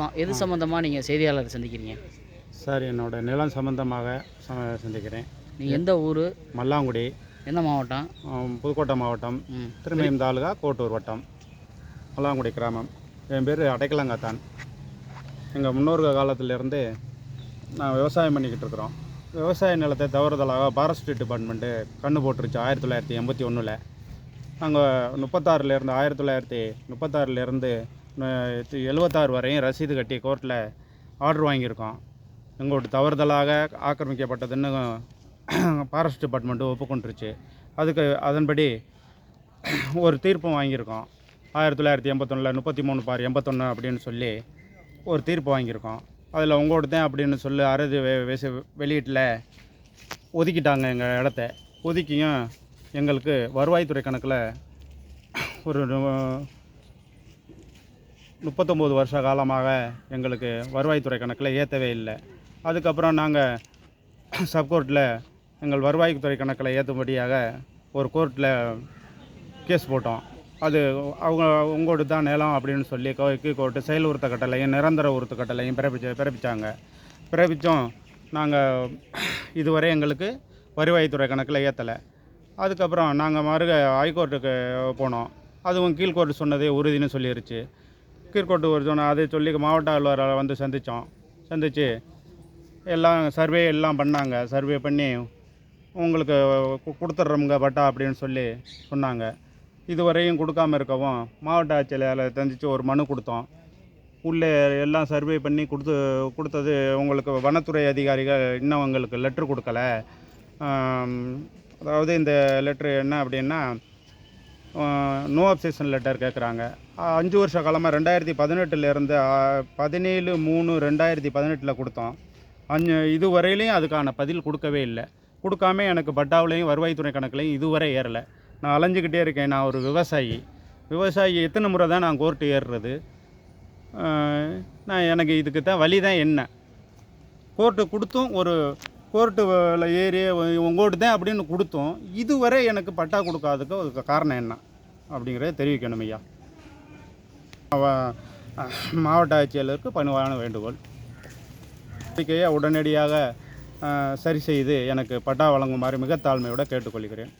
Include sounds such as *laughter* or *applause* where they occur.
வணக்கம் எது சம்மந்தமாக நீங்கள் செய்தியாளர் சந்திக்கிறீங்க? சார் என்னோட நிலம் சம்பந்தமாக ச- சந்திக்கிறேன். நீங்கள் எந்த ஊர்? மல்லாங்குடி. எந்த மாவட்டம்? புதுக்கோட்டை மாவட்டம். திருமயம் தாலுகா கோட்டூர் வட்டம். மல்லாங்குடி கிராமம். என் பேர் அடைக்கலங்காத்தான். எங்கள் முன்னோர்கள் காலத்திலேருந்து நான் விவசாயம் பண்ணிக்கிட்டு இருக்கிறோம். விவசாய நிலத்தை தவறுதலாக ஃபாரஸ்ட் டிபார்ட்மெண்ட்டு கண்ணு போட்டுருச்சு ஆயிரத்தி தொள்ளாயிரத்தி எண்பத்தி ஒன்றில் நாங்கள் முப்பத்தாறுலேருந்து ஆயிரத்தி தொள்ளாயிரத்தி முப்பத்தாறுலேருந்து எழுபத்தாறு வரையும் ரசீது கட்டி கோர்ட்டில் ஆர்டர் வாங்கியிருக்கோம். எங்களோட தவறுதலாக ஆக்கிரமிக்கப்பட்டதுன்னு *clears throat* ஃபாரஸ்ட் டிபார்ட்மெண்ட்டு ஒப்புக்கொண்டுருச்சு. அதுக்கு அதன்படி ஒரு தீர்ப்பும் வாங்கியிருக்கோம். ஆயிரத்தி தொள்ளாயிரத்தி எண்பத்தொன்னில் முப்பத்தி மூணு பார் எண்பத்தொன்று அப்படின்னு சொல்லி ஒரு தீர்ப்பு வாங்கியிருக்கோம். அதில் உங்களோட தான் அப்படின்னு சொல்லி அறுதி வெ- வெளியீட்டில் ஒதுக்கிட்டாங்க எங்கள் இடத்த. ஒதுக்கியும் எங்களுக்கு வருவாய்த்துறை கணக்கில் ஒரு முப்பத்தொம்போது வருஷ காலமாக எங்களுக்கு வருவாய்த்துறை கணக்கில் ஏற்றவே இல்லை. அதுக்கப்புறம் நாங்கள் சப்கோர்ட்டில் எங்கள் வருவாய்த்துறை கணக்கில் ஏற்றும்படியாக ஒரு கோர்ட்டில் கேஸ் போட்டோம். அது அவங்க உங்களோட தான் நிலம் அப்படின்னு சொல்லி கீ கோர்ட்டு செயல் உறுத்த கட்டளையும் நிரந்தர உறுத்த கட்டளையும் பிறப்பிச்ச பிறப்பித்தாங்க பிறப்பித்தோம் நாங்கள் இதுவரை எங்களுக்கு வருவாய்த்துறை கணக்கில் ஏற்றலை அதுக்கப்புறம் நாங்கள் மறுக ஹைகோர்ட்டுக்கு போனோம். அதுவும் கீழ்கோர்ட்டு சொன்னதே உறுதின்னு சொல்லிருச்சு. கீர்கோட்டு ஒரு ஜோன் அதை சொல்லி மாவட்ட அலுவலரை வந்து சந்தித்தோம் சந்தித்து எல்லாம் சர்வே எல்லாம் பண்ணாங்க. சர்வே பண்ணி உங்களுக்கு கொடுத்துட்றோமுங்க பட்டா அப்படின்னு சொல்லி சொன்னாங்க. இதுவரையும் கொடுக்காம இருக்கவும் மாவட்ட ஆட்சியாளரை சந்தித்து ஒரு மனு கொடுத்தோம். உள்ளே எல்லாம் சர்வே பண்ணி கொடுத்து கொடுத்தது உங்களுக்கு வனத்துறை அதிகாரிகள் இன்னும் உங்களுக்கு லெட்ரு கொடுக்கல. அதாவது இந்த லெட்ரு என்ன அப்படின்னா நோ அப்சேஷன் லெட்டர் கேட்குறாங்க அஞ்சு வருஷ காலமாக ரெண்டாயிரத்தி பதினெட்டுலேருந்து பதினேழு மூணு ரெண்டாயிரத்தி பதினெட்டில் கொடுத்தோம். அஞ்சு இதுவரையிலையும் அதுக்கான பதில் கொடுக்கவே இல்லை. கொடுக்காம எனக்கு பட்டாவிலையும் வருவாய்த்துறை கணக்குலையும் இதுவரை ஏறலை. நான் அலைஞ்சிக்கிட்டே இருக்கேன். நான் ஒரு விவசாயி. விவசாயி எத்தனை முறை தான் நான் கோர்ட்டு ஏறுறது? நான் எனக்கு இதுக்கு தான் வழி தான் என்ன? கோர்ட்டு கொடுத்தும் ஒரு கோர்ட்டுல ஏறி உங்கள்கிட்ட தான் அப்படின்னு கொடுத்தோம். இதுவரை எனக்கு பட்டா கொடுக்காததுக்கு அதுக்கு காரணம் என்ன? அப்படிங்கிறத தெரிவிக்கணும் ஐயா. அவ- மாவட்ட ஆட்சியாளருக்கு பணிவான வேண்டுகோள். கோரிக்கையை உடனடியாக சரி செய்து எனக்கு பட்டா வழங்குமாறு மிக தாழ்மையோடு கேட்டுக்கொள்கிறேன்.